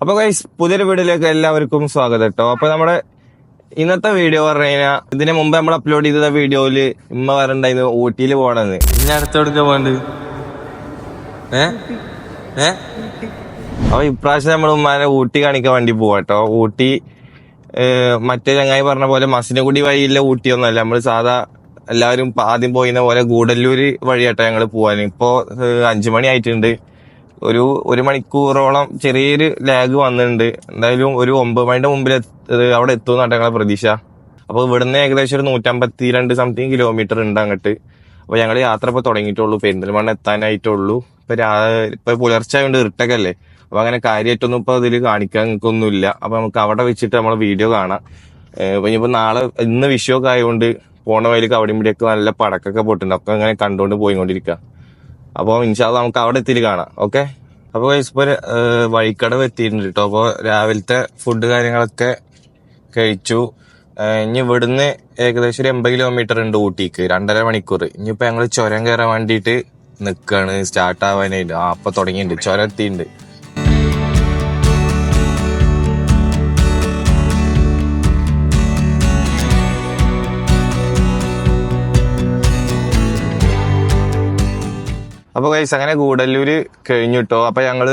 അപ്പൊ ഗൈസ് പുതിയൊരു വീഡിയോയിലേക്ക് എല്ലാവർക്കും സ്വാഗതം കേട്ടോ. അപ്പൊ നമ്മുടെ ഇന്നത്തെ വീഡിയോ പറഞ്ഞു കഴിഞ്ഞാൽ ഇതിന് മുമ്പ് നമ്മൾ അപ്ലോഡ് ചെയ്ത വീഡിയോയിൽ ഇമ്മ പറഞ്ഞിട്ടുണ്ടായിരുന്നു ഊട്ടിയിൽ പോണെന്ന് ഇനി അടുത്തെടുക്ക പോണ്ട് ഏ? ഏ? അപ്പൊ ഇപ്രാവശ്യം നമ്മൾ ഉമ്മാനെ ഊട്ടി കാണിക്കാൻ വേണ്ടി പോവാട്ടോ ഊട്ടി മറ്റേ ചങ്ങായി പറഞ്ഞ പോലെ മസിനഗുഡി വഴിയില്ല ഊട്ടിയൊന്നുമല്ല. നമ്മൾ സാധാ എല്ലാവരും ആദ്യം പോയിന്ന പോലെ ഗൂഡല്ലൂര് വഴിയാട്ടോ ഞങ്ങൾ പോവാൻ ഇപ്പോ അഞ്ചു മണി ആയിട്ടുണ്ട്. ഒരു ഒരു മണിക്കൂറോളം ചെറിയൊരു ലാഗ് വന്നിട്ടുണ്ട്. എന്തായാലും ഒരു ഒമ്പത് മണിന്റെ മുമ്പിൽ അവിടെ എത്തും എത്തുമെന്നാണ് ഞങ്ങളെ പ്രതീക്ഷ. അപ്പൊ ഇവിടുന്ന് ഏകദേശം ഒരു നൂറ്റമ്പത്തി രണ്ട് സംതിങ് കിലോമീറ്റർ ഉണ്ട് അങ്ങോട്ട്. അപ്പോൾ ഞങ്ങൾ യാത്ര ഇപ്പൊ തുടങ്ങിയിട്ടുള്ളൂ. പെരിന്തൽമണ്ണ എത്താനായിട്ടുള്ളൂ. ഇപ്പൊ രാ ഇപ്പൊ പുലർച്ചെ ആയതുകൊണ്ട് ഇരുട്ടൊക്കെ അല്ലേ അപ്പൊ അങ്ങനെ കാര്യമായിട്ടൊന്നും ഇപ്പൊ ഇതിൽ കാണിക്കാൻ നിൽക്കൊന്നുമില്ല അപ്പോൾ നമുക്ക് അവിടെ വെച്ചിട്ട് നമ്മളെ വീഡിയോ കാണാം. അപ്പോൾ ഇപ്പൊ ഇനിയിപ്പോ നാളെ ഇന്ന് വിഷയമൊക്കെ ആയതുകൊണ്ട് പോണ വഴിക്ക് അവിടെ ഇവിടെയൊക്കെ നല്ല പടക്കൊക്കെ പൊട്ടുണ്ട്. ഒക്കെ അങ്ങനെ കണ്ടുകൊണ്ട് പോയിക്കൊണ്ടിരിക്കുക അപ്പൊ ഇൻഷാല്ല നമുക്ക് അവിടെ എത്തിയിട്ട് കാണാം. ഓക്കെ അപ്പൊ guys, ഇപ്പൊ വഴിക്കടവ് എത്തിയിട്ടുണ്ട് കേട്ടോ അപ്പൊ രാവിലത്തെ ഫുഡ് കാര്യങ്ങളൊക്കെ കഴിച്ചു. ഇനി ഇവിടുന്ന് ഏകദേശം ഒരു എൺപത് കിലോമീറ്റർ ഉണ്ട് ഊട്ടിക്ക്. രണ്ടര മണിക്കൂർ. ഇനിയിപ്പോ ഞങ്ങൾ ചുരം കയറാൻ വേണ്ടിയിട്ട് നിക്കാണ്. സ്റ്റാർട്ട് ആവാനായിട്ട്. ആ അപ്പൊ തുടങ്ങിയിട്ടുണ്ട്. ചുരം എത്തിയിട്ടുണ്ട്. അപ്പൊ ഗൈസ് അങ്ങനെ ഗൂഡല്ലൂര് കഴിഞ്ഞു കേട്ടോ അപ്പൊ ഞങ്ങൾ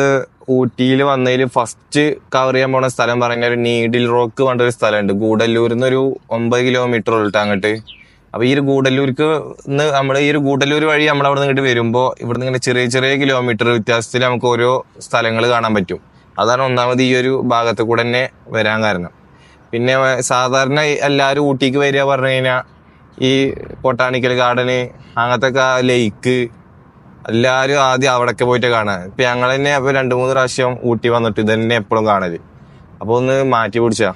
ഊട്ടിയിൽ വന്നതിൽ ഫസ്റ്റ് കവർ ചെയ്യാൻ പോണ സ്ഥലം പറഞ്ഞ ഒരു നീഡിൽ റോക്ക് പറഞ്ഞൊരു സ്ഥലമുണ്ട്. ഗൂഡല്ലൂരിൽ നിന്ന് ഒരു ഒമ്പത് കിലോമീറ്റർ ഉള്ളിട്ട് അങ്ങോട്ട്. അപ്പോൾ ഈ ഒരു ഗൂഡല്ലൂർക്ക് നമ്മുടെ ഈ ഒരു ഗൂഡല്ലൂർ വഴി നമ്മൾ അവിടെ നിന്ന് ഇങ്ങോട്ട് വരുമ്പോ ഇവിടുന്ന് ഇങ്ങനെ ചെറിയ ചെറിയ കിലോമീറ്റർ വ്യത്യാസത്തിൽ നമുക്ക് ഓരോ സ്ഥലങ്ങൾ കാണാൻ പറ്റും. അതാണ് ഒന്നാമത് ഈ ഒരു ഭാഗത്ത് കൂടെ തന്നെ വരാൻ കാരണം. പിന്നെ സാധാരണ എല്ലാവരും ഊട്ടിക്ക് വരിക പറഞ്ഞു കഴിഞ്ഞാൽ ഈ ബൊട്ടാണിക്കൽ ഗാർഡന് അങ്ങനത്തെ ലേക്ക് എല്ലാരും ആദ്യം അവിടൊക്കെ പോയിട്ട് കാണാൻ ഇപ്പൊ ഞങ്ങൾ തന്നെ ഇപ്പൊ രണ്ടു മൂന്ന് പ്രാവശ്യം ഊട്ടി വന്നിട്ട് ഇത് തന്നെ എപ്പോഴും കാണൽ. അപ്പൊ ഒന്ന് മാറ്റി പിടിച്ചാ.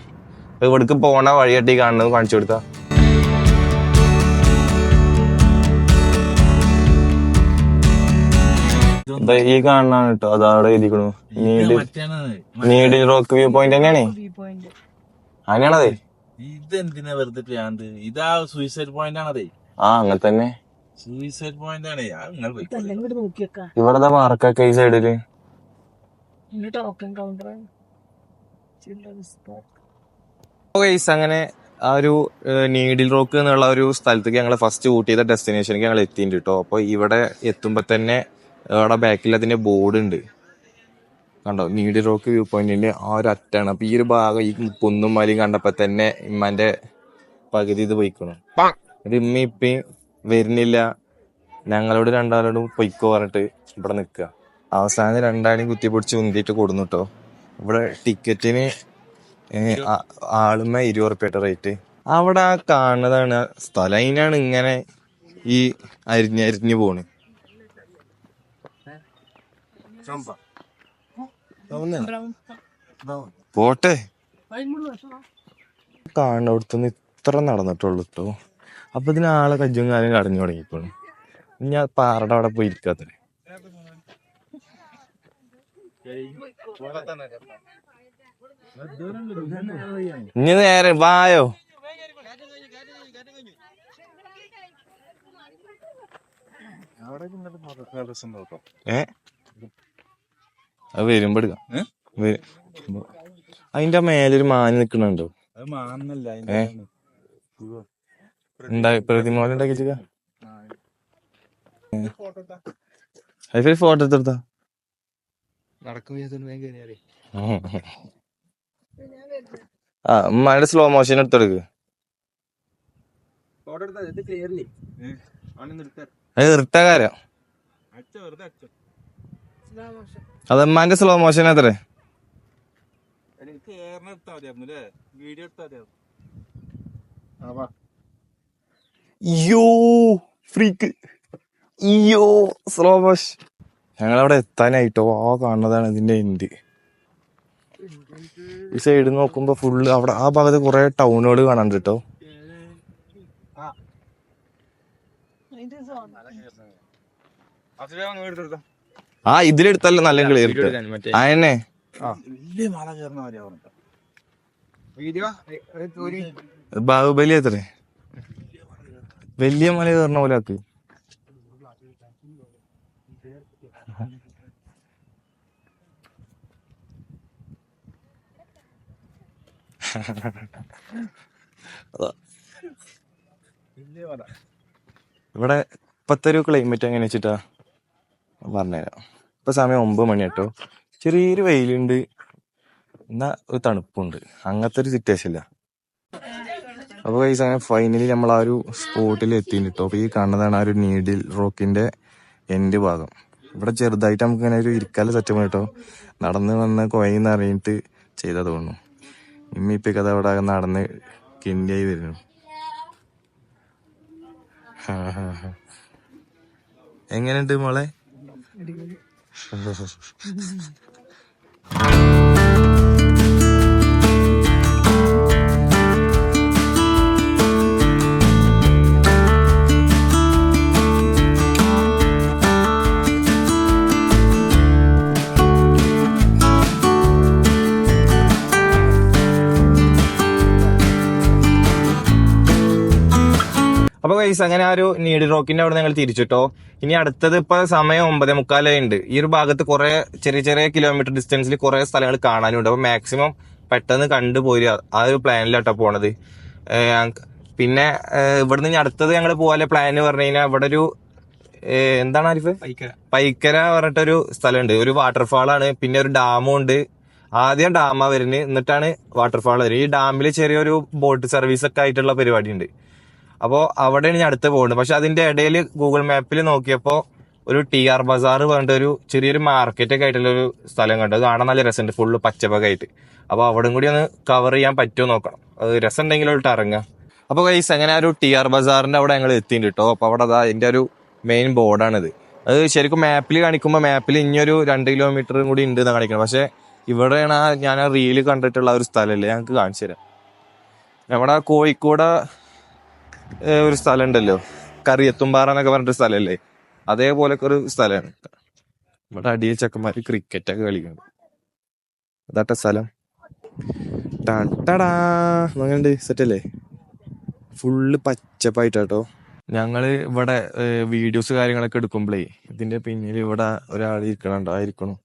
അപ്പൊ ഇവിടേക്ക് പോണ വഴിയട്ടി കാണുന്നത് കാണിച്ചു കൊടുത്താ. ഈ കാണാണ് കേട്ടോ. അതവിടെ എഴുതിക്കണു. Need need rock view point തന്നെയാണേ. അങ്ങനെയാണതേ. ഇതെന്തിനാ വെറുതെ ഇതാ സൂയിസൈഡ് പോയിന്റ് ആണതേ. ആ അങ്ങനെ തന്നെ സൂയിസൈഡ് പോയിന്റ് ആണ്. പോയി. ഇങ്ങോട്ട് നോക്കിയേക്കാം. ഇവിടെ മാർക്കൊക്കെ ഈ സൈഡിൽ ടോക്കൺ കൗണ്ടർ അങ്ങനെ ആ ഒരു നീഡിൽ റോക്ക് എന്നുള്ള ഒരു സ്ഥലത്തേക്ക് ഞങ്ങൾ ഫസ്റ്റ് ഊട്ടി ചെയ്ത ഡെസ്റ്റിനേഷനിലേക്ക് ഞങ്ങൾ എത്തിയിട്ടുണ്ട് കേട്ടോ അപ്പൊ ഇവിടെ എത്തുമ്പോ തന്നെ അവിടെ ബാക്കിൽ അതിന്റെ ബോർഡ് ഉണ്ട്. കണ്ടോ? നീഡിൽ റോക്ക് വ്യൂ പോയിന്റിന്റെ ആ ഒരു അറ്റാണ്. അപ്പൊ ഈ ഒരു ഭാഗം ഈ കുന്നും മലയും കണ്ടപ്പോ തന്നെ ഇമ്മാന്റെ പകുതി ഇത് പോയിക്കണം. ഇത് ഇമ്മ ഇപ്പയും വരുന്നില്ല. ഞങ്ങളോട് രണ്ടാളോടും പൊയ്ക്കോ പറഞ്ഞിട്ട് ഇവിടെ നിൽക്കുക. അവസാനം രണ്ടാളും കുത്തിപ്പൊടിച്ച് ഉന്തിയിട്ട് കൊടുന്നു കേട്ടോ ഇവിടെ ടിക്കറ്റിന് ആളുമ ഇരുപത് ഉറുപ്പ്യയുടെ റേറ്റ്. അവിടെ ആ കാണുന്നതാണ് സ്ഥലം അതിനാണ് ഇങ്ങനെ ഈ അരിഞ്ഞരിഞ്ഞു പോണ്. പോട്ടെ. കാണുന്നിടത്തുനിന്ന് ഇത്ര നടന്നിട്ടുള്ളൂ കേട്ടോ അപ്പൊ ഇതിന് ആളെ കജ്ജും കാലം കടഞ്ഞു തുടങ്ങിക്കോളൂ ഞാൻ പാറയുടെ അവിടെ പോയി ഇരിക്കാത്തേ ഇനി നേരെ വായോ. അത് വരുമ്പോ എടുക്കാം. അതിന്റെ മേലൊരു മാന് നിക്കണുണ്ടോ അത് മാന്നല്ല ഏ? ഉണ്ടായി പ്രതിമോളം ഉണ്ടാക്കി വെച്ചാ അതിൽ ഫോട്ടോ എടുത്തെടുത്താ? ആ ഉമ്മയുടെ സ്ലോ മോഷൻ എടുത്തെടുക്ക്. അതമ്മാന്റെ ഇറിട്ടകാരം അത് ഉമ്മാന്റെ സ്ലോ മോഷൻ എത്രേ വീഡിയോ എടുത്താൽ മതിയായിരുന്നു യോ ഫ്രീക്ക്. യോ സ്ലോ ഞങ്ങൾ അവിടെ എത്താനായിട്ടോ? ആ കാണുന്നതാണ് ഇതിന്റെ എൻഡ് ഈ സൈഡ് നോക്കുമ്പോ ഫുള്ള് അവിടെ ആ ഭാഗത്ത് കുറെ ടൗണുകൾ കാണാണ്ട് കേട്ടോ ആ ഇതിലെടുത്തല്ല നല്ല ക്ലിയർ മതിയാവും ബാഹുബലി എത്ര വലിയ മല കയറണ പോലെ ആക്ക്. ഇവിടെ ഇപ്പത്തെ ഒരു ക്ലൈമറ്റ് എങ്ങനെ വെച്ചിട്ടാ? പറഞ്ഞുതരാം. ഇപ്പൊ സമയം ഒമ്പത് മണി കേട്ടോ. ചെറിയൊരു വെയിലുണ്ട്. എന്നാ ഒരു തണുപ്പുണ്ട്. അങ്ങനത്തെ ഒരു സിറ്റുവേഷൻ ഇല്ല അപ്പൊ കൈസ് അങ്ങനെ ഫൈനലി നമ്മൾ ആ ഒരു സ്പോട്ടിൽ എത്തിയിട്ടുണ്ട് കേട്ടോ അപ്പൊ ഈ കാണുന്നതാണ് ആ ഒരു നീഡിൽ റോക്കിന്റെ എൻഡ് ഭാഗം. ഇവിടെ ചെറുതായിട്ട് നമുക്ക് ഇങ്ങനെ ഒരു ഇരിക്കാല സെറ്റപ്പ് കേട്ടോ നടന്ന് വന്ന് കൊയന്ന് അറിഞ്ഞിട്ട് ചെയ്താ തോന്നുന്നു. ഇമ്മി ഇപ്പൊ കഥ അവിടെ നടന്ന് കിണ്ടിയായി വരുന്നു. എങ്ങനെയുണ്ട് മോളെ? മോളെ അപ്പൊ കൈസ് അങ്ങനെ ആ ഒരു നീഡ് റോക്കിന്റെ അവിടെ ഞങ്ങൾ തിരിച്ചിട്ടോ. ഇനി അടുത്തത് ഇപ്പൊ സമയം ഒമ്പതേ മുക്കാലേ ഉണ്ട്. ഈ ഒരു ഭാഗത്ത് കുറെ ചെറിയ ചെറിയ കിലോമീറ്റർ ഡിസ്റ്റൻസിൽ കുറെ സ്ഥലങ്ങൾ കാണാനുണ്ട്. അപ്പൊ മാക്സിമം പെട്ടെന്ന് കണ്ടുപോയി ആ ഒരു പ്ലാനിലാട്ടോ പോണത്. പിന്നെ ഇവിടുന്ന് ഇനി അടുത്തത് ഞങ്ങൾ പോകാൻ പ്ലാൻ പറഞ്ഞു കഴിഞ്ഞാൽ ഇവിടെ ഒരു എന്താണ് ആരിഫ്? പൈക്കര. പൈക്കര പറഞ്ഞിട്ടൊരു സ്ഥലമുണ്ട്. ഒരു വാട്ടർഫാൾ ആണ്. പിന്നെ ഒരു ഡാമും ഉണ്ട്. ആദ്യം ഡാമാ വരുന്നത്. എന്നിട്ടാണ് വാട്ടർഫാൾ വരുന്നത്. ഈ ഡാമിൽ ചെറിയൊരു ബോട്ട് സർവീസ് ഒക്കെ ആയിട്ടുള്ള പരിപാടി ഉണ്ട്. അപ്പോൾ അവിടെയാണ് ഞാൻ അടുത്ത് പോകുന്നത് പക്ഷെ അതിന്റെ ഇടയിൽ ഗൂഗിൾ മാപ്പിൽ നോക്കിയപ്പോൾ ഒരു ടി ആർ ബസാർ പറഞ്ഞിട്ട് ഒരു ചെറിയൊരു മാർക്കറ്റ് ഒക്കെ ആയിട്ടുള്ള ഒരു സ്ഥലം കണ്ടു. അത് കാണാൻ നല്ല രസമുണ്ട്. ഫുള്ള് പച്ചപ്പൊക്കെ ആയിട്ട്. അപ്പോൾ അവിടെ കൂടി ഒന്ന് കവർ ചെയ്യാൻ പറ്റുമോ നോക്കണം. അത് രസം ഉണ്ടെങ്കിൽ ഇട്ട് ഇറങ്ങുക അപ്പോൾ കൈസ് അങ്ങനെ ഒരു ടി ആർ ബസാറിന്റെ അവിടെ ഞങ്ങൾ എത്തിയിട്ടുണ്ട് കേട്ടോ. അപ്പോൾ അവിടെ അതാ അതിന്റെ ഒരു മെയിൻ ബോർഡാണിത് അത് ശരിക്കും മാപ്പിൽ കാണിക്കുമ്പോൾ മാപ്പിൽ ഇനിയൊരു രണ്ട് കിലോമീറ്ററും കൂടി ഉണ്ട് എന്നാണ് കാണിക്കുന്നത്. പക്ഷെ ഇവിടെയാണ് ഞാൻ ആ റീൽ കണ്ടിട്ടുള്ള ഒരു സ്ഥലമല്ലേ ഞങ്ങൾക്ക് കാണിച്ചു തരാം. നമ്മുടെ കോഴിക്കോട് ഒരു സ്ഥലം ഉണ്ടല്ലോ കറിയത്തുംപാറ എന്നൊക്കെ പറഞ്ഞിട്ട് സ്ഥലമല്ലേ? അതേപോലൊക്കെ ഒരു സ്ഥലമാണ്. ഇവിടെ അടിയിൽ ചെക്കന്മാര് ക്രിക്കറ്റ് ഒക്കെ കളിക്കുന്നത് അതാട്ട സ്ഥലം. അങ്ങനെയുണ്ട് സെറ്റ് അല്ലേ? ഫുള്ള് പച്ചപ്പായിട്ടാട്ടോ. ഞങ്ങൾ ഇവിടെ വീഡിയോസ് കാര്യങ്ങളൊക്കെ എടുക്കുമ്പോഴേ ഇതിന്റെ പിന്നിൽ ഇവിടെ ഒരാൾ ഇരിക്കണുണ്ടോ. ആയിരിക്കണു.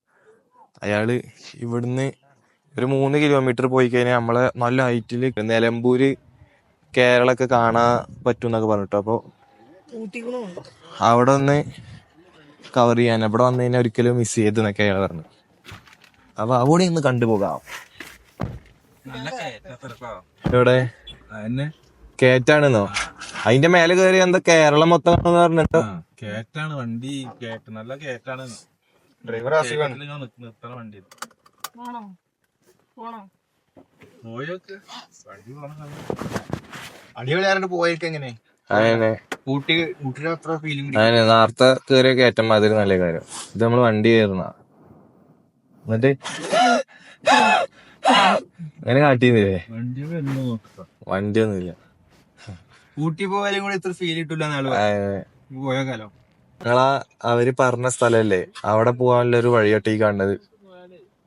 അയാൾ ഇവിടുന്ന് ഒരു മൂന്ന് കിലോമീറ്റർ പോയി കഴിഞ്ഞാൽ നമ്മളെ നല്ല ഹൈറ്റിൽ നിലമ്പൂര് കേരളമൊക്കെ കാണാൻ പറ്റും എന്നൊക്കെ പറഞ്ഞിട്ടോ. അപ്പൊ ഊട്ടിക്കണോ അവിടെ ഒന്ന് കവർ ചെയ്യാൻ അവിടെ വന്നു കഴിഞ്ഞാൽ ഒരിക്കലും മിസ് ചെയ്തെന്നൊക്കെ അയാൾ പറഞ്ഞു. അപ്പൊ അവിടെ ഒന്ന് കണ്ടുപോകാം എവിടെ? കേറ്റാണെന്നോ? അതിന്റെ മേലെ കയറി എന്താ കേരളം മൊത്തം കാണുമെന്ന് പറഞ്ഞിട്ട്? കേറ്റാണ് വണ്ടി കേറ്റ് നല്ല കേറ്റാണ്. ഡ്രൈവർ നിർത്തണ വണ്ടി. പോണോ? പോണ? അടിപൊളിയായിട്ട് പോയിട്ട് എങ്ങനെ? അതന്നെ. ഊട്ടി ഊട്ടിയുടെ അത്ര ഫീലിംഗ് നേരത്തെ കയറിയ കയറ്റം മാതിരി നല്ല കാര്യം. ഇത് നമ്മൾ വണ്ടി കയറുന്ന. എന്നിട്ട് അങ്ങനെ കാട്ടിന്നില്ലേ? വണ്ടി വണ്ടി ഒന്നുമില്ല ഊട്ടി പോയാലും കൂടെ ഇത്ര ഫീൽ കിട്ടില്ല പോയ കാലം? നിങ്ങളാ അവർ പറഞ്ഞ സ്ഥലല്ലേ? അവിടെ പോകാനുള്ള ഒരു വഴിയായിട്ട് കണ്ടത് കാണുന്നത്.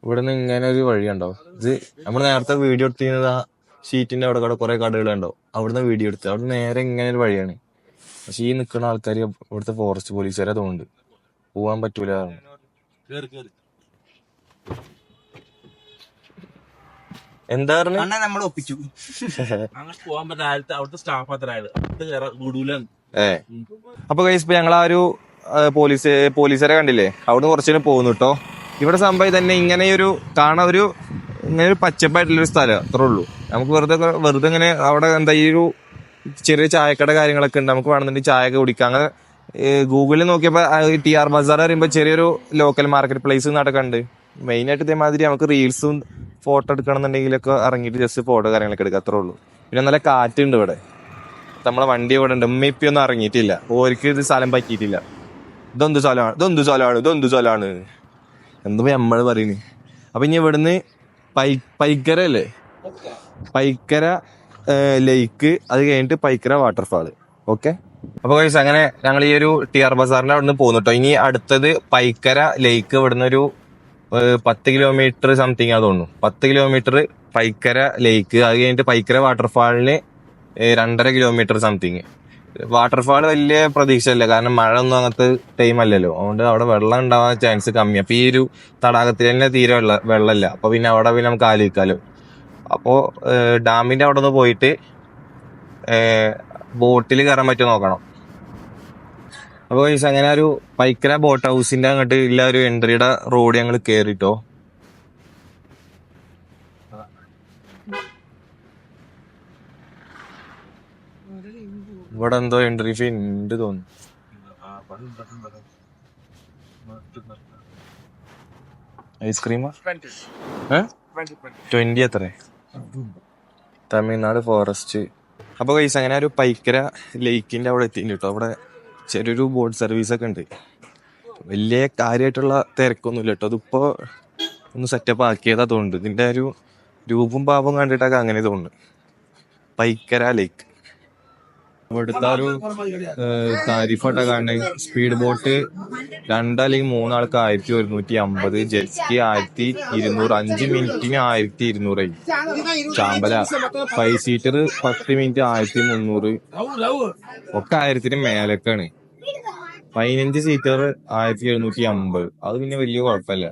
ഇവിടുന്ന് ഇങ്ങനെ ഒരു വഴിയുണ്ടോ ഇത് നമ്മൾ നേരത്തെ വീഡിയോ എടുത്തിരുന്നത് ആ ഷീറ്റിന്റെ അവിടെ കൂടെ കുറെ കടകളുണ്ടോ അവിടുന്ന് വീഡിയോ എടുത്ത്. അവിടെ നേരെ ഇങ്ങനെ ഒരു വഴിയാണ്. പക്ഷെ ഈ നിൽക്കുന്ന ആൾക്കാർ ഇവിടുത്തെ ഫോറസ്റ്റ് പോലീസുകാരെ തോന്നുന്നുണ്ട്. പോവാൻ പറ്റൂല. പറഞ്ഞു. കേറി കേറി എന്താ നമ്മൾ ഒപ്പിച്ചു. അങ്ങോട്ട് പോകാൻ പറ്റാത്ത അവിടുത്തെ സ്റ്റാഫ് അത്ര ആയത് അത് ഏ. അപ്പൊ കൈസ് ഇപ്പൊ ഞങ്ങൾ ആ ഒരു പോലീസ് പോലീസുകാരെ കണ്ടില്ലേ? അവിടുന്ന് കുറച്ചു പോകുന്നു കേട്ടോ ഇവിടെ സംഭവം തന്നെ ഇങ്ങനെ ഒരു കാണാൻ ഒരു ഇങ്ങനെ ഒരു പച്ചപ്പായിട്ടുള്ളൊരു സ്ഥലം അത്രേ ഉള്ളൂ. നമുക്ക് വെറുതെ വെറുതെ ഇങ്ങനെ അവിടെ എന്താ ഈ ഒരു ചെറിയ ചായക്കട കാര്യങ്ങളൊക്കെ ഉണ്ട് നമുക്ക് വേണമെന്നുണ്ടെങ്കിൽ ചായ ഒക്കെ കുടിക്കാം. അങ്ങനെ ഗൂഗിളിൽ നോക്കിയപ്പോൾ ടി ആർ ബസാർ പറയുമ്പോൾ ചെറിയൊരു ലോക്കൽ മാർക്കറ്റ് പ്ലേസ് നടക്കുന്നുണ്ട് മെയിൻ ആയിട്ട് ഇതേമാതിരി നമുക്ക് റീൽസും ഫോട്ടോ എടുക്കണമെന്നുണ്ടെങ്കിലൊക്കെ ഇറങ്ങിയിട്ട് ജസ്റ്റ് ഫോട്ടോ കാര്യങ്ങളൊക്കെ എടുക്കുക അത്രേ ഉള്ളൂ. പിന്നെ നല്ല കാറ്റുണ്ട് ഇവിടെ. നമ്മളെ വണ്ടി ഇവിടെ ഉണ്ട്. ഉമ്മ ഇപ്പൊ ഒന്നും ഇറങ്ങിയിട്ടില്ല. ഓർക്ക് ഇത് സ്ഥലം പറ്റിയിട്ടില്ല. ഇതൊന്ത് സ്ഥലമാണ്? ഇതൊന്ത് സ്ഥലമാണ്? ഇതൊന്ത് സ്ഥലമാണ്? എന്താ നമ്മൾ പറയുന്നത് അപ്പൊ ഇനി ഇവിടുന്ന് പൈ പൈക്കര അല്ലേ? പൈക്കര ലേക്ക് അത് കഴിഞ്ഞിട്ട് പൈക്കര വാട്ടർഫാൾ ഓക്കെ അപ്പൊ കഴിച്ച് അങ്ങനെ ഞങ്ങൾ ഈ ഒരു ടി ആർ ബസാറിന്റെ അവിടുന്ന് പോകുന്നു കേട്ടോ ഇനി അടുത്തത് പൈക്കര ലേക്ക് ഇവിടുന്ന് ഒരു പത്ത് കിലോമീറ്റർ സംതിങ് ആ തോന്നുന്നു. പത്ത് കിലോമീറ്റർ പൈക്കര ലേക്ക്. അത് കഴിഞ്ഞിട്ട് പൈക്കര വാട്ടർഫാളിന് രണ്ടര കിലോമീറ്റർ സംതിങ് വാട്ടർഫാൾ വലിയ പ്രതീക്ഷയല്ല. കാരണം മഴ ഒന്നും അങ്ങനത്തെ ടൈം അല്ലല്ലോ. അതുകൊണ്ട് അവിടെ വെള്ളം ഉണ്ടാവാൻ ചാൻസ് കമ്മി. അപ്പൊ ഈ ഒരു തടാകത്തിൽ തന്നെ തീരെ വെള്ള വെള്ളമില്ല. അപ്പൊ പിന്നെ അവിടെ പിന്നെ നമുക്ക് ആലോചിക്കാലോ. അപ്പോ ഡാമിന്റെ അവിടെ നിന്ന് പോയിട്ട് ബോട്ടിൽ കയറാൻ പറ്റുമോ നോക്കണം. അപ്പൊ guys, അങ്ങനെ ഒരു പൈക്കര ബോട്ട് ഹൗസിന്റെ അങ്ങോട്ട് ഇല്ല ഒരു എൻട്രിയുടെ റോഡ് ഞങ്ങൾ കേറിട്ടോ. ഇവിടെ എന്തോ എൻട്രി ഫീ ഉണ്ട് തോന്നുന്നു. ഐസ്ക്രീമാ ട്വന്റി എത്ര? തമിഴ്നാട് ഫോറസ്റ്റ് അപ്പൊ കൈസ് അങ്ങനെ ഒരു പൈക്കര ലേക്കിന്റെ അവിടെ എത്തിയിട്ടുണ്ട് കേട്ടോ അവിടെ ചെറിയൊരു ബോട്ട് സർവീസ് ഒക്കെ ഉണ്ട്. വലിയ കാര്യമായിട്ടുള്ള തിരക്കൊന്നുമില്ല കേട്ടോ അതിപ്പോ ഒന്ന് സെറ്റപ്പ് ആക്കിയതാ തോന്നുന്നുണ്ട് ഇതിന്റെ ഒരു രൂപം പാപം കണ്ടിട്ടൊക്കെ അങ്ങനെ തോന്നുന്നു. പൈക്കര ലേക്ക് ഇവിടുത്തെ ഒരു കാണ കാണുന്നത് സ്പീഡ് ബോട്ട് രണ്ടല്ലെങ്കിൽ മൂന്നാൾക്ക് ആയിരത്തി ഒരുന്നൂറ്റി അമ്പത് ജെറ്റ്സ്കി ആയിരത്തി ഇരുന്നൂറ് അഞ്ച് മിനിറ്റിന് ആയിരത്തി ഇരുന്നൂറായി ചാമ്പല ഫൈവ് സീറ്റർ പത്ത് മിനിറ്റ് ആയിരത്തി മുന്നൂറ്. ഒക്കെ ആയിരത്തിന് മേലക്കാണ് പതിനഞ്ച് സീറ്റർ ആയിരത്തി എഴുന്നൂറ്റി അമ്പത്. അത് പിന്നെ വലിയ കുഴപ്പമില്ല.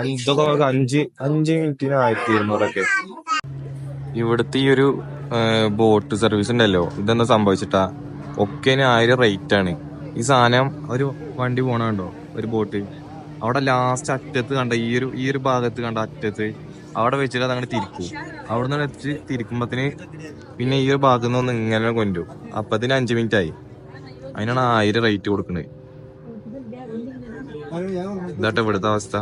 അഞ്ചൊക്കെ അഞ്ച് അഞ്ച് മിനിറ്റിന് ആയിരത്തി ഇരുന്നൂറൊക്കെ. ഇവിടുത്തെ ഈ ഒരു ബോട്ട് സർവീസ് ഉണ്ടല്ലോ ഇതെന്താ സംഭവിച്ചിട്ടാ? ഒക്കെ ആയിരം റേറ്റ് ആണ്. ഈ സാധനം ഒരു വണ്ടി പോണുണ്ടോ ഒരു ബോട്ട് അവിടെ ലാസ്റ്റ് അറ്റത്ത് കണ്ട ഈ ഒരു ഈ ഒരു ഭാഗത്ത് കണ്ട അറ്റത്ത് അവിടെ വെച്ചിട്ട് അതങ്ങനെ തിരിക്കും. അവിടെ നിന്ന് വെച്ച് തിരിക്കുമ്പത്തിന് പിന്നെ ഈ ഒരു ഭാഗത്ത് നിന്ന് ഇങ്ങനെ കൊണ്ടുപോകും അപ്പത്തിന് അഞ്ച് മിനിറ്റ് ആയി. അതിനാണ് ആയിരം റേറ്റ് കൊടുക്കുന്നത് ഇതാട്ടെ ഇവിടുത്തെ അവസ്ഥ.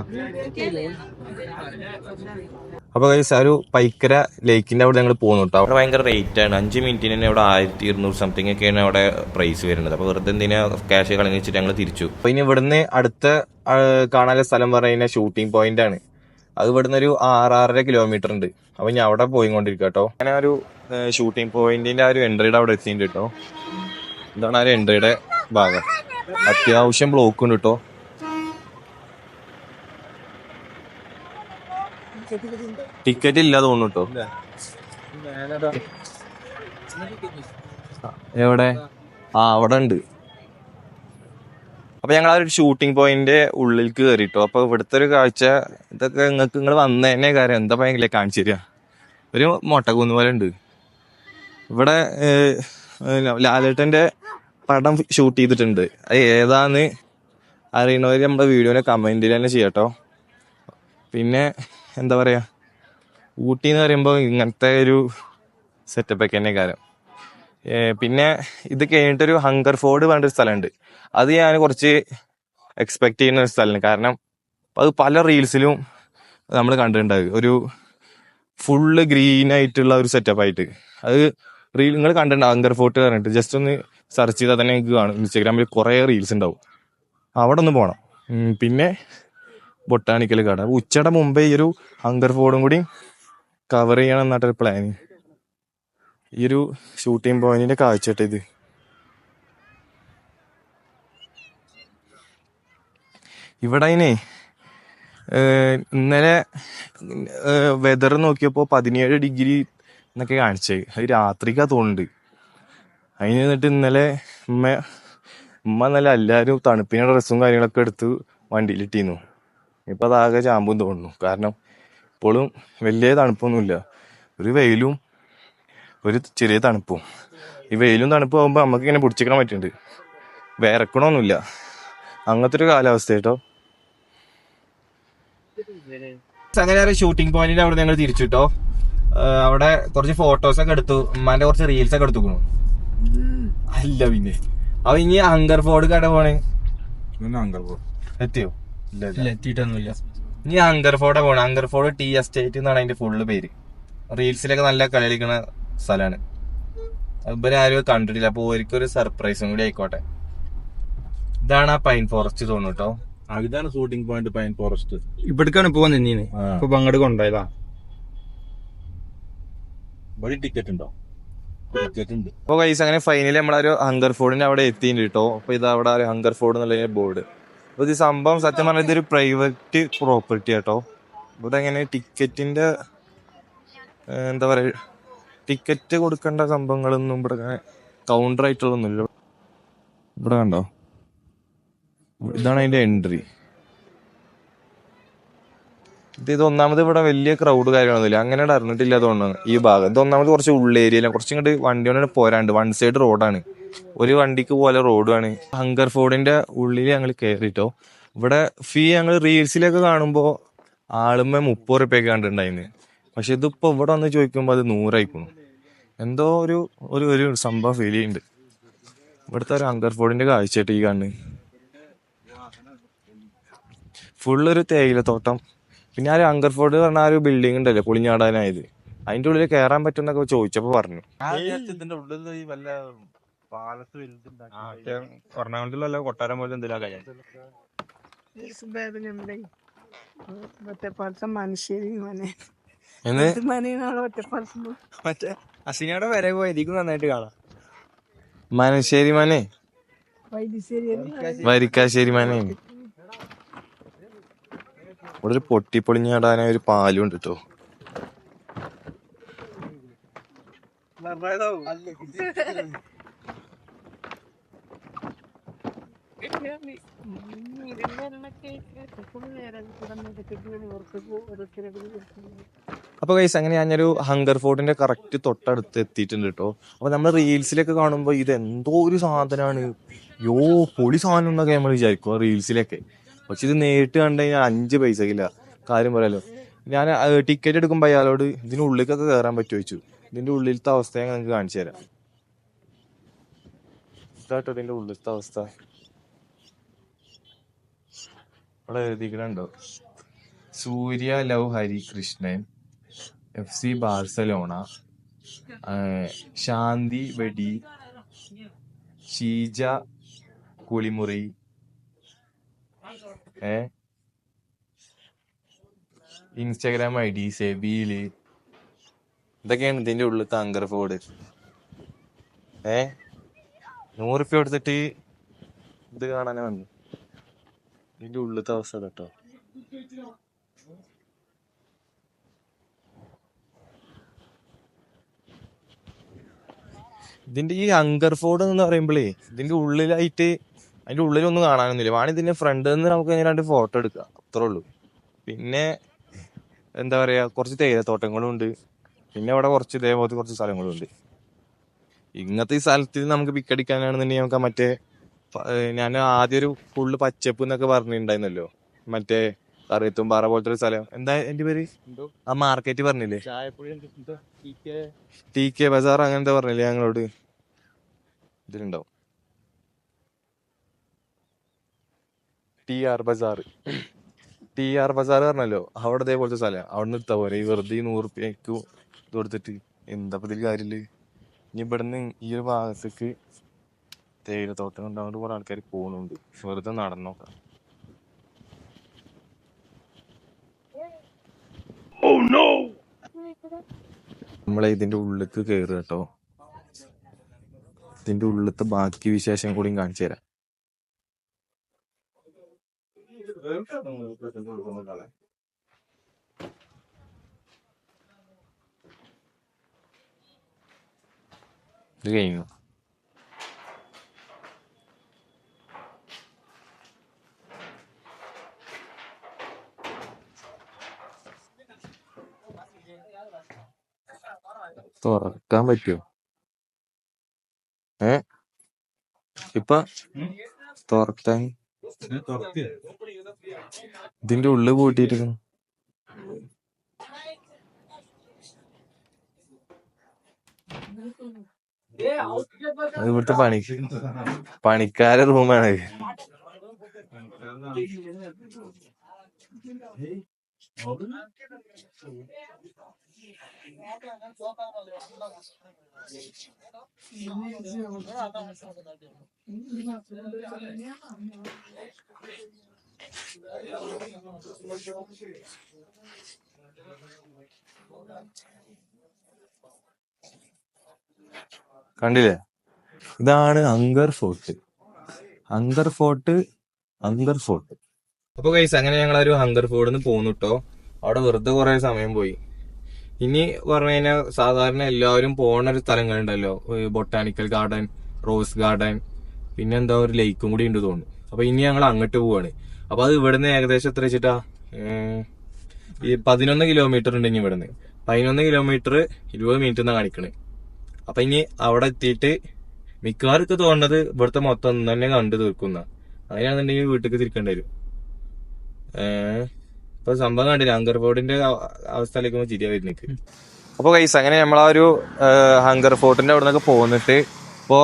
അപ്പൊ കൈസ് ആ ഒരു പൈക്കര ലേക്കിന്റെ അവിടെ ഞങ്ങൾ പോകുന്നു കേട്ടോ അവിടെ ഭയങ്കര റേറ്റ് ആണ്. അഞ്ച് മിനിറ്റിന് തന്നെ അവിടെ ആയിരത്തി ഇരുന്നൂറ് സംതിങ് ഒക്കെയാണ് അവിടെ പ്രൈസ് വരുന്നത്. അപ്പൊ വെറുതെ എന്തിനാ ക്യാഷ് കളഞ്ഞ് വെച്ചിട്ട് ഞങ്ങൾ തിരിച്ചു? അപ്പൊ ഇനി ഇവിടുന്ന് അടുത്ത കാണാനുള്ള സ്ഥലം പറഞ്ഞു കഴിഞ്ഞാൽ ഷൂട്ടിംഗ് പോയിന്റ് ആണ്. അത് ഇവിടുന്ന് ഒരു ആറാറര കിലോമീറ്റർ ഉണ്ട്. അപ്പൊ ഞാൻ അവിടെ പോയിക്കൊണ്ടിരിക്കുക കേട്ടോ അങ്ങനെ ഒരു ഷൂട്ടിംഗ് പോയിന്റിന്റെ ആ ഒരു എൻട്രിയുടെ അവിടെ എത്തിയിട്ടുണ്ട് കേട്ടോ ഇതാണ് ആ ഒരു എൻട്രിയുടെ ഭാഗം. അത്യാവശ്യം ബ്ലോക്ക് ഉണ്ട് കേട്ടോ ടിക്കറ്റ് ഇല്ല. തോന്നുന്നു കേട്ടോ എവിടെ? ആ അവിടെ ഉണ്ട്. അപ്പൊ ഞങ്ങൾ ആ ഒരു ഷൂട്ടിംഗ് പോയിന്റ് ഉള്ളിലേക്ക് കയറിട്ടോ അപ്പൊ ഇവിടുത്തെ ഒരു കാഴ്ച ഇതൊക്കെ നിങ്ങൾക്ക് നിങ്ങൾ വന്നതന്നെ കാര്യം എന്താ ഭയങ്കര കാണിച്ചു തരിക ഒരു മൊട്ടക്കുന്ന് പോലെ ഉണ്ട്. ഇവിടെ ലാലേട്ടന്റെ പടം ഷൂട്ട് ചെയ്തിട്ടുണ്ട്. അത് ഏതാന്ന് അറിയണവര് നമ്മുടെ വീഡിയോനെ കമന്റിൽ തന്നെ ചെയ്യാട്ടോ. പിന്നെ എന്താ പറയാ ഊട്ടി എന്ന് പറയുമ്പോൾ ഇങ്ങനത്തെ ഒരു സെറ്റപ്പൊക്കെ തന്നെ കാര്യം പിന്നെ ഇത് കഴിഞ്ഞിട്ടൊരു ഹങ്കർ ഫോർഡ് പറഞ്ഞൊരു സ്ഥലമുണ്ട്. അത് ഞാൻ കുറച്ച് എക്സ്പെക്ട് ചെയ്യുന്ന ഒരു സ്ഥലമാണ്. കാരണം അത് പല റീൽസിലും നമ്മൾ കണ്ടിട്ടുണ്ടാവും. ഒരു ഫുള്ള് ഗ്രീൻ ആയിട്ടുള്ള ഒരു സെറ്റപ്പ് ആയിട്ട്. അത് റീൽ നിങ്ങൾ കണ്ടിട്ടുണ്ടാവും ഹങ്കർ ഫോർട്ട് പറഞ്ഞിട്ട്? ജസ്റ്റ് ഒന്ന് സെർച്ച് ചെയ്താൽ തന്നെ നിങ്ങൾക്ക് കാണും. ഇൻസ്റ്റാഗ്രാമിൽ കുറേ റീൽസ് ഉണ്ടാവും. അവിടെ ഒന്ന് പോകണം പിന്നെ ബൊട്ടാണിക്കൽ ഗാർഡൻ അപ്പൊ ഉച്ചയുടെ മുമ്പേ ഈ ഒരു ഹങ്കർ ഫോർഡും കൂടി കവർ ചെയ്യണം എന്നിട്ടൊരു പ്ലാൻ ഈ ഒരു ഷൂട്ടിംഗ് പോയിന്റിന്റെ കാഴ്ച ഇത്. ഇവിടെ അതിനെ ഇന്നലെ വെതർ നോക്കിയപ്പോൾ പതിനേഴ് ഡിഗ്രി എന്നൊക്കെ കാണിച്ചത് അത് രാത്രിക്കാ തോന്നുന്നുണ്ട്. അതിന് എന്നിട്ട് ഇന്നലെ ഉമ്മ ഉമ്മ നല്ല എല്ലാവരും തണുപ്പിന്റെ ഡ്രസ്സും കാര്യങ്ങളൊക്കെ എടുത്ത് വണ്ടിയിലിട്ടിരുന്നു. ഇപ്പൊ അതാകെ ചാമ്പും തോന്നുന്നു. കാരണം ഇപ്പോഴും വലിയ തണുപ്പൊന്നുമില്ല. ഒരു വെയിലും ഒരു ചെറിയ തണുപ്പും. ഈ വെയിലും തണുപ്പും ആകുമ്പോൾ നമുക്ക് ഇങ്ങനെ പിടിച്ചിക്കാൻ പറ്റുന്നുണ്ട് വിറക്കണമൊന്നുമില്ല അങ്ങനത്തെ ഒരു കാലാവസ്ഥ കേട്ടോ അങ്ങനെ ഷൂട്ടിംഗ് പോയിന്റിൽ അവിടെ ഞങ്ങൾ തിരിച്ചു കേട്ടോ അവിടെ കുറച്ച് ഫോട്ടോസ് ഒക്കെ എടുത്തു. ഉമ്മാന്റെ കുറച്ച് റീൽസ് ഒക്കെ എടുത്തു അല്ല പിന്നെ. അപ്പൊ ഇനി അങ്കർ ഫോർഡ് കട പോണേ. അങ്കർ ഫോർഡ് ഇല്ല. എത്തിയിട്ടൊന്നുമില്ല ഇനി അങ്കർഫോർഡ് പോണ. അങ്കർഫോർഡ് ടി എസ്റ്റേറ്റ് എന്നാണ് അതിന്റെ ഫുള്ള് പേര്. റീൽസിലൊക്കെ നല്ല കളിക്കുന്ന സ്ഥലമാണ് ഇവരെ ആരും കണ്ടിട്ടില്ല. അപ്പൊ ഒരിക്കലും ഒരു സർപ്രൈസും കൂടി ആയിക്കോട്ടെ. ഇതാണ് ആ പൈൻ ഫോറസ്റ്റ് തോന്നുന്നു കേട്ടോ ഇതാണ് ഷൂട്ടിംഗ് പോയിന്റ് പൈൻ ഫോറസ്റ്റ് ഇവിടേക്കാണ് പോവാൻ നിന്നീന്. ഇപ്പൊ അങ്ങോട്ട് കൊണ്ടുപോയതാ. ഇവിടെ ടിക്കറ്റ് ഉണ്ടോ? ടിക്കറ്റ് ഉണ്ട്. അപ്പൊ കൈസ് അങ്ങനെ ഫൈനലി നമ്മളൊരു ഹങ്കർ ഫോർഡിന്റെ അവിടെ എത്തിയിട്ടുണ്ട് കേട്ടോ അപ്പൊ ഇത് അവിടെ ഒരു ഹങ്കർ ഫോർഡ് എന്നുള്ള ബോർഡ് അപ്പൊ ഇത് സംഭവം സത്യം പറഞ്ഞാൽ ഇതൊരു പ്രൈവറ്റ് പ്രോപ്പർട്ടി ആട്ടോ. ഇവിടെ എങ്ങനെ ടിക്കറ്റിന്റെ എന്താ പറയാ ടിക്കറ്റ് കൊടുക്കേണ്ട സംഭവങ്ങളൊന്നും ഇവിടെ കൗണ്ടർ ആയിട്ടുള്ളൊന്നുമില്ല. ഇവിടെ കണ്ടോ? ഇതാണ് അതിന്റെ എൻട്രി ഇത് ഇത് ഒന്നാമത് ഇവിടെ വലിയ ക്രൗഡ് കാര്യങ്ങളൊന്നുമില്ല. അങ്ങനെ അറിഞ്ഞിട്ടില്ല തോന്നുന്നു ഈ ഭാഗം. ഇത് ഒന്നാമത് കുറച്ച് ഉള്ളേരിയയില കുറച്ചും ഇങ്ങോട്ട് വണ്ടി കൊണ്ട് പോരാണ്ട് വൺ സൈഡ് റോഡാണ് ഒരു വണ്ടിക്ക് പോലെ റോഡുമാണ് ഹങ്കർ ഫോർഡിന്റെ ഉള്ളിൽ ഞങ്ങൾ കയറിട്ടോ ഇവിടെ ഫീ ഞങ്ങൾ റീൽസിലൊക്കെ കാണുമ്പോൾ ആളുമ്മ മുപ്പത് റുപ്യൊക്കെ കണ്ടിട്ടുണ്ടായിരുന്നു പക്ഷെ ഇതിപ്പോ ഇവിടെ വന്ന് ചോദിക്കുമ്പോൾ അത് നൂറായിക്കണു. എന്തോ ഒരു ഒരു ഒരു സംഭവം ഫീൽ ചെയ്യുന്നുണ്ട് ഇവിടുത്തെ ഒരു ഹങ്കർ ഫോർഡിന്റെ കാഴ്ചയായിട്ട് ഈ കാണുന്നത് ഫുള്ളൊരു തേയിലത്തോട്ടം. പിന്നെ ആ ഒരു ഹങ്കർ ഫോർഡ് പറഞ്ഞ ആ ഒരു ബിൽഡിംഗ് ഉണ്ടല്ലോ പൊളിഞ്ഞാടാനായത് അതിന്റെ ഉള്ളിൽ കയറാൻ പറ്റുന്നൊക്കെ ചോദിച്ചപ്പോ പറഞ്ഞു. ഉള്ളിൽ വല്ല പാലത്ത് വലുതുണ്ടാക്കി കൊട്ടാരം പോലെ മറ്റേ അസിനയുടെ വരെ പോയതിക്കും നന്നായിട്ട് കാണാം. മനശ്ശേരി മനെ. വരിക്കാശ്ശേരി മനെ. ഇവിടെ ഒരു പൊട്ടി പൊളിഞ്ഞാടാനായ ഒരു പാലും ഉണ്ട് കേട്ടോ അപ്പൊ കൈസ് അങ്ങനെ ഞാനൊരു ഹങ്കർ ഫോർട്ടിന്റെ കറക്റ്റ് തൊട്ടടുത്ത് എത്തിയിട്ടുണ്ട് കേട്ടോ അപ്പൊ നമ്മൾ റീൽസിലൊക്കെ കാണുമ്പോ ഇത് എന്തോ ഒരു സാധനമാണ് യോ പൊളി സാധനം എന്നൊക്കെ നമ്മൾ വിചാരിക്കും റീൽസിലൊക്കെ പക്ഷെ ഇത് നേരിട്ട് കണ്ടു കഴിഞ്ഞാൽ അഞ്ച് പൈസക്കില്ല. കാര്യം പറയാലോ. ഞാൻ ടിക്കറ്റ് എടുക്കുമ്പോ അയാളോട് ഇതിന്റെ ഉള്ളിലേക്കൊക്കെ കയറാൻ പറ്റുമോ ചോദിച്ചു. ഇതിന്റെ ഉള്ളിലത്തെ അവസ്ഥ ഞാൻ നിങ്ങൾക്ക് കാണിച്ചു തരാം. ഇതാട്ടോ ഉള്ളിലത്തെ അവസ്ഥ. ഇവിടെ എഴുതിക്കണുണ്ടോ Surya love Harikrishnan F C Barcelona Shanti വെടി ഷീജ കുളിമുറി ഏ ഇൻസ്റ്റാഗ്രാം ഐ ഡി സെബീൽ ഇതൊക്കെയാണ് ഇതിന്റെ ഉള്ളിൽ അങ്കർ ഫോഡ് ഏ നൂറുപ്യ കൊടുത്തിട്ട് ഇത് കാണാനാ വന്നു. ഇതിന്റെ ഉള്ളിലത്തെ അവസ്ഥ കേട്ടോ. ഇതിന്റെ ഈ അങ്കർ ഫോർഡ് എന്ന് പറയുമ്പോഴേ ഇതിന്റെ ഉള്ളിലായിട്ട് അതിന്റെ ഉള്ളിലൊന്നും കാണാനൊന്നുമില്ല. വേണമെങ്കിൽ ഇതിന്റെ ഫ്രണ്ട് നിന്ന് നമുക്ക് രണ്ട് ഫോട്ടോ എടുക്കാം. അത്രേ ഉള്ളൂ. പിന്നെ എന്താ പറയാ കുറച്ച് തേയിലത്തോട്ടങ്ങളും ഉണ്ട്. പിന്നെ അവിടെ കുറച്ച് ഇതേപോലത്തെ കുറച്ച് സ്ഥലങ്ങളും ഉണ്ട്. ഇങ്ങനത്തെ ഈ സ്ഥലത്തിൽ നമുക്ക് പിക്കടിക്കാനാണെന്നുണ്ടെങ്കിൽ നമുക്ക് മറ്റേ ഞാൻ ആദ്യം ഒരു ഫുള്ള് പച്ചപ്പ് എന്നൊക്കെ പറഞ്ഞിട്ടുണ്ടായിരുന്നല്ലോ. മറ്റേ കറിയത്തുംപാറ പോലത്തെ ഒരു സ്ഥലം. എന്താ എന്റെ പേര്? ആ മാർക്കറ്റ് പറഞ്ഞില്ലേ? ടി കെ ബസാർ അങ്ങനത്തെ പറഞ്ഞില്ലേ ഞങ്ങളോട്? ഇതിലുണ്ടാവും. T R Bazar T R Bazar പറഞ്ഞല്ലോ. അവിടെ ഇതേപോലത്തെ സ്ഥലം. അവിടെ നിന്ന് എടുത്താ പോരെ. ഈ വെറുതെ നൂറ് റുപ്യക്ക് ഇത് കൊടുത്തിട്ട്. എന്താ ഇതിൽ കാര്യമില്ല? ഇനി നിന്ന് ഈ ഒരു ഭാഗത്തേക്ക് തേയിലത്തോട്ടം ഉണ്ടാവുകൊണ്ട് കുറെ ആൾക്കാർ പോകുന്നുണ്ട്. വെറുതെ നടന്നോക്കാം നമ്മളെ ഇതിന്റെ ഉള്ളിലേക്ക് കയറുക കേട്ടോ. ഇതിന്റെ ഉള്ളിലത്തെ ബാക്കി വിശേഷം കൂടിയും കാണിച്ചു തരാം. ഇത് കഴിഞ്ഞു. തുറക്കാൻ പറ്റുമോ ഏ ഇപ്പൊ തുറക്കാൻ ഇതിന്റെ ഉള്ളു പൂട്ടിയിരിക്കുന്നു ഇവിടുത്തെ പണി പണിക്കാരെ റൂമാണ് കണ്ടില്ലേ? ഇതാണ് anchor fort. Anchor fort anchor fort. അപ്പൊ കൈസ് അങ്ങനെ ഞങ്ങൾ ഒരു ഹങ്കർ ഫോർട്ടിൽ നിന്ന് അവിടെ വെറുതെ കുറെ സമയം പോയി. ഇനി പറഞ്ഞു കഴിഞ്ഞാൽ സാധാരണ എല്ലാവരും പോണ ഒരു സ്ഥലങ്ങളുണ്ടല്ലോ ബൊട്ടാനിക്കൽ ഗാർഡൻ റോസ് ഗാർഡൻ പിന്നെ എന്താ ഒരു ലേക്കും കൂടി ഉണ്ട് തോന്നുന്നു. അപ്പൊ ഇനി ഞങ്ങൾ അങ്ങോട്ട് പോവാണ്. അപ്പൊ അത് ഇവിടുന്ന് ഏകദേശം എത്ര വെച്ചിട്ടാ? ഈ പതിനൊന്ന് കിലോമീറ്റർ ഉണ്ട് ഇനി ഇവിടുന്ന്. പതിനൊന്ന് കിലോമീറ്റർ ഇരുപത് മിനിറ്റ് എന്നാ കാണിക്കണേ. അപ്പൊ ഇനി അവിടെ എത്തിയിട്ട് മിക്കവാർക്ക് തോന്നുന്നത് ഇവിടുത്തെ മൊത്തം തന്നെ കണ്ടു തീർക്കുന്ന അങ്ങനെയാണെന്നുണ്ടെങ്കിൽ വീട്ടിലേക്ക് തിരിക്കേണ്ടി വരും. ഏഹ് ഇപ്പൊ സംഭവം കണ്ടില്ല ഹങ്കർ ഫോർട്ടിന്റെ അവസ്ഥയിലേക്ക് ചിരിയാ വരുന്നേക്ക് അപ്പൊ കൈസ് അങ്ങനെ നമ്മൾ ആ ഒരു ഹങ്കർ ഫോർട്ടിന്റെ അവിടെ നിന്നൊക്കെ പോന്നിട്ട് ഇപ്പോ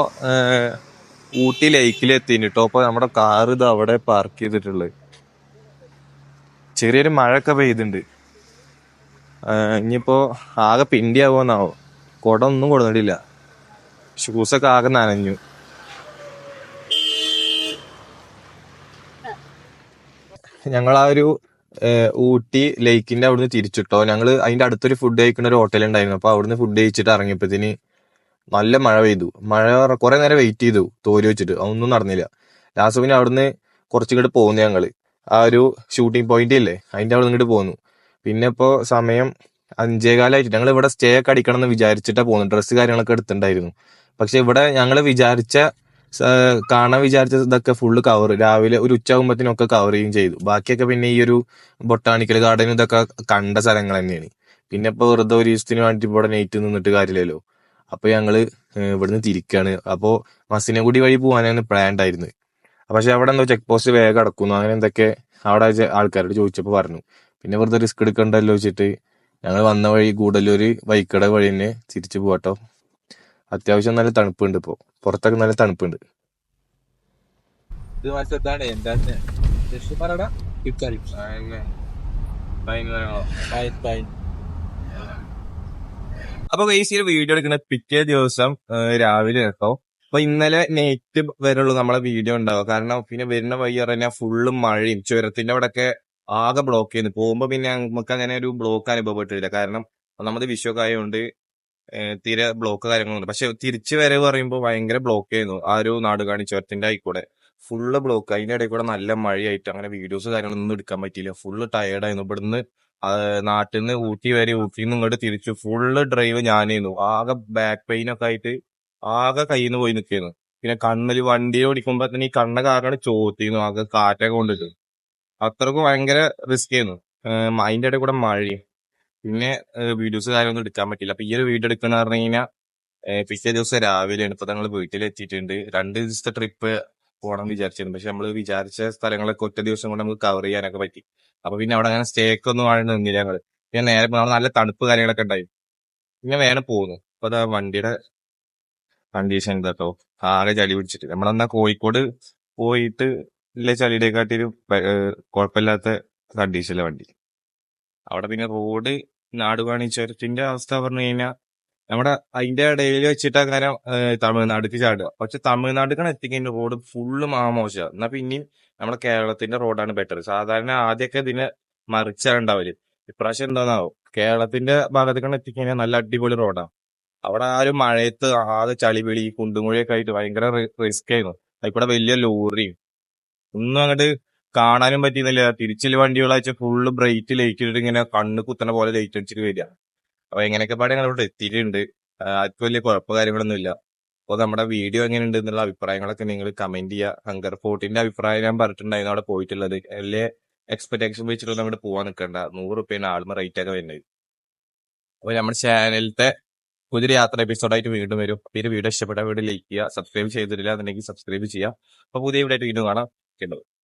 ഊട്ടി ലേക്കിൽ എത്തിട്ടോ അപ്പൊ നമ്മുടെ കാർ ഇത് അവിടെ പാർക്ക് ചെയ്തിട്ടുള്ളത് ചെറിയൊരു മഴയൊക്കെ പെയ്തുണ്ട്. ഇനിയിപ്പോ ആകെ പിണ്ടിയാവോന്നാവോ? കുട ഒന്നും കൊടുത്തിട്ടില്ല ഷൂസൊക്കെ ആകെ നനഞ്ഞു. ഞങ്ങൾ ആ ഒരു ഊട്ടി ലേക്കിന്റെ അവിടുന്ന് തിരിച്ചിട്ടോ? ഞങ്ങൾ അതിന്റെ അടുത്തൊരു ഫുഡ് കഴിക്കുന്ന ഒരു ഹോട്ടൽ ഉണ്ടായിരുന്നു അപ്പൊ അവിടുന്ന് ഫുഡ് കഴിച്ചിട്ട് ഇറങ്ങിയപ്പോഴത്തേന് നല്ല മഴ പെയ്തു. മഴ കുറെ നേരം വെയിറ്റ് ചെയ്തു തോരി വെച്ചിട്ട്. അതൊന്നും നടന്നില്ല. ലാസ്റ്റ് പിന്നെ അവിടുന്ന് കുറച്ചിങ്ങോട്ട് പോകുന്നു ഞങ്ങൾ ആ ഒരു ഷൂട്ടിംഗ് പോയിന്റ് ഇല്ലേ? അതിന്റെ അവിടെ ഇങ്ങോട്ട് പോന്നു. പിന്നെ ഇപ്പോ സമയം അഞ്ചേകാലായിട്ട് ഞങ്ങൾ ഇവിടെ സ്റ്റേ ഒക്കെ അടിക്കണം എന്ന് വിചാരിച്ചിട്ടാ പോകുന്നത് ഡ്രസ്സ് കാര്യങ്ങളൊക്കെ എടുത്തിട്ടുണ്ടായിരുന്നു പക്ഷെ ഇവിടെ ഞങ്ങൾ വിചാരിച്ച കാണാൻ വിചാരിച്ചതൊക്കെ ഫുള്ള് കവർ രാവിലെ ഒരു ഉച്ചയാകുമ്പത്തിനൊക്കെ കവർ ചെയ്യുകയും ചെയ്തു. ബാക്കിയൊക്കെ പിന്നെ ഈ ഒരു ബൊട്ടാണിക്കൽ ഗാർഡൻ ഇതൊക്കെ കണ്ട സ്ഥലങ്ങൾ തന്നെയാണ്. പിന്നെ ഇപ്പൊ വെറുതെ ഒരു ദിവസത്തിന് വേണ്ടിട്ട് ഇവിടെ നൈറ്റ് നിന്നിട്ട് കാര്യമില്ലല്ലോ. അപ്പൊ ഞങ്ങൾ ഇവിടുന്ന് തിരിക്കാണ്. അപ്പോ കൂടി വഴി പോകാനാണ് പ്ലാൻ ഉണ്ടായിരുന്നത്. പക്ഷെ അവിടെ എന്തോ ചെക്ക് പോസ്റ്റ് വേഗം അടക്കുന്നു അങ്ങനെ എന്തൊക്കെ അവിടെ ആൾക്കാരോട് ചോദിച്ചപ്പോ പറഞ്ഞു. പിന്നെ വെറുതെ റിസ്ക് എടുക്കണ്ടല്ലോ വെച്ചിട്ട് ഞങ്ങൾ വന്ന വഴി ഗൂഡല്ലൂര് വൈക്കട വഴി തന്നെ തിരിച്ചു പോവാട്ടോ. അത്യാവശ്യം നല്ല തണുപ്പുണ്ട് ഇപ്പോ. പുറത്തൊക്കെ നല്ല തണുപ്പുണ്ട്. ഇത് എന്താ ഇക്കാരി. അപ്പൊ ഗൈസ് ഈ വീഡിയോ എടുക്കുന്ന പിറ്റേ ദിവസം ഏഹ്, രാവിലെ കേട്ടോ. അപ്പൊ ഇന്നലെ നൈറ്റ് വരെയുള്ളൂ നമ്മളെ വീഡിയോ ഉണ്ടാവുക. കാരണം പിന്നെ വരുന്ന വഴി പറഞ്ഞാൽ ഫുള്ള് മഴയും ചുരത്തിന്റെ അവിടെ ഒക്കെ ആകെ ബ്ലോക്ക് ചെയ്യുന്നു. പോകുമ്പോ പിന്നെ നമുക്ക് അങ്ങനെ ഒരു ബ്ലോക്ക് അനുഭവപ്പെട്ടില്ല കാരണം ഒന്നാമത് വിഷുവൊക്കെ ആയതുകൊണ്ട് ഏഹ്, തീരെ ബ്ലോക്ക് കാര്യങ്ങളൊന്നും പക്ഷെ തിരിച്ചു വരവ് പറയുമ്പോൾ ഭയങ്കര ബ്ലോക്ക് ആയിരുന്നു. ആ ഒരു നാടുകാണി ചുരത്തിന്റെ ആയിക്കൂടെ ഫുള്ള് ബ്ലോക്ക് അതിന്റെ ഇടയിൽ കൂടെ നല്ല മഴയായിട്ട് അങ്ങനെ വീഡിയോസ് കാര്യങ്ങളൊന്നും എടുക്കാൻ പറ്റിയില്ല. ഫുള്ള് ടയേർഡായിരുന്നു ഇവിടുന്ന് നാട്ടിൽ നിന്ന് ഊട്ടി വരെ ഊട്ടിയിൽ നിന്ന് ഇങ്ങോട്ട് തിരിച്ചു. ഫുള്ള് ഡ്രൈവ് ഞാനായിരുന്നു. ആകെ ബാക്ക് പെയിൻ ഒക്കെ ആയിട്ട് ആകെ കയ്യിൽ നിന്ന് പോയി നിൽക്കുന്നു പിന്നെ കണ്ണിൽ വണ്ടി ഓടിക്കുമ്പോ തന്നെ ഈ കണ്ണ കാരണം ചോത്തിന്നു ആകെ കാറ്റൊക്കെ കൊണ്ടിട്ട് അത്രക്കും ഭയങ്കര റിസ്ക് ആയിരുന്നു. അതിന്റെ ഇടയിൽ കൂടെ മഴയും. പിന്നെ വീഡിയോസ് കാര്യമൊന്നും എടുക്കാൻ പറ്റില്ല. അപ്പൊ ഈ ഒരു വീഡിയോ എടുക്കുന്ന പറഞ്ഞു കഴിഞ്ഞാൽ പിറ്റേ ദിവസം രാവിലെയാണ് ഇപ്പൊ ഞങ്ങൾ വീട്ടിലെത്തിയിട്ടുണ്ട്. രണ്ട് ദിവസത്തെ ട്രിപ്പ് പോകണം എന്ന് വിചാരിച്ചിരുന്നു. പക്ഷെ നമ്മൾ വിചാരിച്ച സ്ഥലങ്ങളൊക്കെ ഒറ്റ ദിവസം കൊണ്ട് നമുക്ക് കവർ ചെയ്യാനൊക്കെ പറ്റി. അപ്പൊ പിന്നെ അവിടെ അങ്ങനെ സ്റ്റേക്ക് ഒന്നും ആഴ നിന്നില്ല ഞങ്ങൾ പിന്നെ നേരെ നല്ല തണുപ്പ് കാര്യങ്ങളൊക്കെ ഉണ്ടായി. പിന്നെ വേണം പോകുന്നു അപ്പൊ അതാ വണ്ടിയുടെ കണ്ടീഷൻ ഇതാട്ടോ ആകെ ചളി പിടിച്ചിട്ട്. നമ്മളെന്നാ കോഴിക്കോട് പോയിട്ട് ഇല്ല ചളിയുടെ കാട്ടിയൊരു കുഴപ്പമില്ലാത്ത കണ്ടീഷനിലെ വണ്ടി. അവിടെ പിന്നെ റോഡ് നാടുവാണി ചുരത്തിന്റെ അവസ്ഥ പറഞ്ഞു കഴിഞ്ഞാൽ നമ്മുടെ അതിന്റെ ഇടയിൽ വെച്ചിട്ട് അങ്ങനെ തമിഴ്നാട്ടിലേക്ക് ചാടുക. പക്ഷെ തമിഴ്നാട്ടിലാണ് എത്തിക്കഴിഞ്ഞ റോഡ് ഫുള്ള് മാമോശ. എന്നാ പിന്നെയും നമ്മുടെ കേരളത്തിന്റെ റോഡാണ് ബെറ്റർ സാധാരണ ആദ്യമൊക്കെ ഇതിനെ മറിച്ചാണ് ഉണ്ടാവൽ ഇപ്രാവശ്യം എന്താണാവും കേരളത്തിന്റെ ഭാഗത്തേക്കാണ് എത്തിക്കഴിഞ്ഞാൽ നല്ല അടിപൊളി റോഡാണ് അവിടെ ആ ഒരു മഴയത്ത് ആകെ ചളിപിളി കുണ്ടുമുഴിയൊക്കെ ആയിട്ട് ഭയങ്കര റിസ്ക് ആയിരുന്നു. അതിക്കൂടെ വലിയ ലോറിയും. ഒന്നും അങ്ങോട്ട് കാണാനും പറ്റിയിരുന്നില്ല. തിരിച്ചിൽ വണ്ടികളാച്ച ഫുള്ള് ബ്രൈറ്റ് ലൈറ്റ് ഇട്ടിട്ട് ഇങ്ങനെ കണ്ണ് കുത്തണ പോലെ ലൈറ്റ് അടിച്ചിട്ട് വരിക. അപ്പൊ എങ്ങനെയൊക്കെ പാടെ ഞങ്ങൾ ഇവിടെ എത്തിയിട്ടുണ്ട്. ആർക്കും വലിയ കുഴപ്പ കാര്യങ്ങളൊന്നുമില്ല അപ്പൊ നമ്മുടെ വീഡിയോ എങ്ങനെ ഉണ്ട് എന്നുള്ള അഭിപ്രായങ്ങളൊക്കെ നിങ്ങൾ കമന്റ് ചെയ്യുക. ഹങ്കർ ഫോർട്ടിന്റെ അഭിപ്രായം ഞാൻ പറഞ്ഞിട്ടുണ്ടായിരുന്നു അവിടെ പോയിട്ടുള്ളത്. വലിയ എക്സ്പെക്ടേഷൻ വെച്ചിട്ടൊന്നും അങ്ങോട്ട് പോവാൻ നിൽക്കണ്ട നൂറ് റുപ്യാണ് ആളുമ റേറ്റ് ഒക്കെ വരുന്നത്. അപ്പൊ നമ്മുടെ ചാനലിലത്തെ പുതിയൊരു യാത്ര എപ്പിസോഡായിട്ട് വീണ്ടും വരും. അപ്പൊ വീഡിയോ ഇഷ്ടപ്പെട്ട വീഡിയോ ലൈക്ക് ചെയ്യുക. സബ്സ്ക്രൈബ് ചെയ്തിട്ടില്ല എന്നുണ്ടെങ്കിൽ സബ്സ്ക്രൈബ് ചെയ്യുക. അപ്പൊ പുതിയ വീഡിയോ ആയിട്ട് വീണ്ടും കാണാം. കേട്ടോ